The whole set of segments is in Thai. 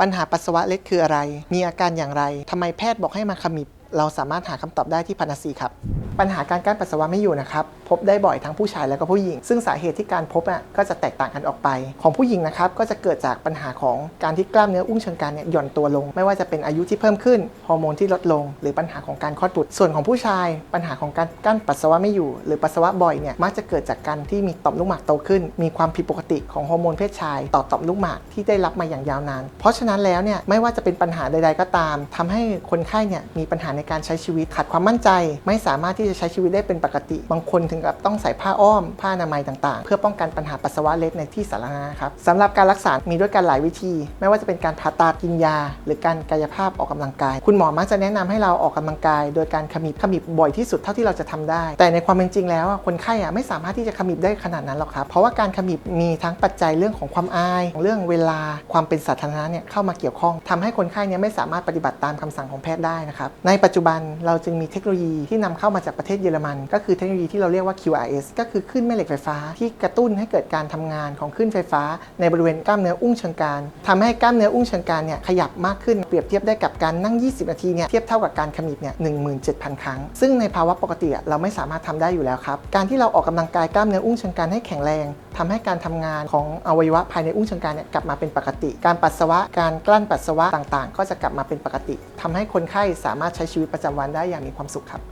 ปัญหาปัสสาวะเล็ดคืออะไร มีอาการอย่างไร ทำไมแพทย์บอกให้มาขมิบ เราสามารถหาคำตอบได้ที่พันธสีครับ ปัญหาการกั้นปัสสาวะไม่อยู่นะครับ พบได้บ่อยทั้งผู้ชายและก็ผู้หญิง ซึ่งสาเหตุที่การพบอะก็จะแตกต่างกันออกไป ของผู้หญิงนะครับก็จะเกิดจากปัญหาของการที่กล้ามเนื้ออุ้งเชิงกรานเนี่ยหย่อนตัวลง ไม่ว่าจะเป็นอายุที่เพิ่มขึ้นฮอร์โมนที่ลดลง หรือปัญหาของการคลอดบุตรส่วนของผู้ชาย ปัญหาของการกั้นปัสสาวะไม่อยู่ หรือปัสสาวะบ่อยเนี่ยมักจะเกิดจากการที่มีต่อมลูกหมากโตขึ้น มีความผิดปกติของฮอร์โมนเพศชาย ต่อต่อมลูกหมากที่ได้รับมาอย่างยาวนาน เพราะฉะนั้นแล้วเนี่ยไม่ว่าจะเป็นปัญหาใด ๆ ก็ตามทำให้คนไข้เนี่ยมีปัญหาในการใช้ชีวิตขาดความมั่นใจ ไม่สามารถที่จะใช้ชีวิตได้เป็นปกติ บางคนถึงกับต้องใส่ผ้าอ้อม ผ้าอนามัยต่างๆ เพื่อป้องกันปัญหาปัสสาวะเล็ดในที่สาธารณะครับสำหรับการรักษา มีด้วยกันหลายวิธี ไม่ว่าจะเป็นการผ่าตัดกินยา หรือการกายภาพออกกำลังกาย คุณหมอมักจะแนะนำให้เราออกกำลังกาย โดยการขมิบขมิบบ่อยที่สุดเท่าที่เราจะทำได้ แต่ในความเป็นจริงแล้วคนไข้อะไม่สามารถที่จะขมิบได้ขนาดนั้นหรอกครับเพราะว่าการขมิบมีทั้งปัจจัยเรื่องของความอายเรื่องเวลาความเป็นสาธารณะเนี่ยเข้ามาเกี่ยวข้องทำให้คนไข้เนี่ยไม่สามารถปฏิบัติตามคำสั่งของแพทย์ได้นะครับในปัจจุบันเราจึงมีเทคโนโลยีที่นำเข้ามาจากประเทศเยอรมัน ก็คือเทคโนโลยีที่เราเรียกว่า QRS ก็คือคลื่นแม่เหล็กไฟฟ้า ที่กระตุ้นให้เกิดการทำงานของคลื่นไฟฟ้า ในบริเวณกล้ามเนื้ออุ้งเชิงกรานทำให้กล้ามเนื้ออุ้งเชิงกรานเนี่ยขยับมากขึ้นเปรียบเทียบได้กับการนั่ง 20 นาทีเนี่ยเทียบเท่ากับการขมิบเนี่ย17,000 ครั้ง ซึ่งในภาวะปกติเราไม่สามารถทำได้อยู่แล้วครับการที่เราออกกำลังกายกล้ามเนื้ออุ้งเชิงกรานให้แข็งแรงทำให้การทำงานของอวัยวะภายในอุ้งเชิงกรานเนี่ยกลับมาเป็นปกติ การปัสสาวะการกลั้นปัสสาวะต่างๆ ก็จะกลับมาเป็นปกติทำให้คนไข้สามารถใช้ชีวิตประจำวันได้อย่างมีความสุขครับ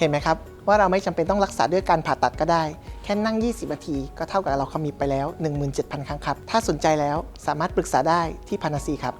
เห็นไหมครับ ว่าเราไม่จำเป็นต้องรักษาด้วยการผ่าตัดก็ได้ แค่นั่ง 20 นาที ก็เท่ากับเราขมิบไปแล้ว 17,000 ครั้งครับ ถ้าสนใจแล้วสามารถปรึกษาได้ที่พานาซีครับ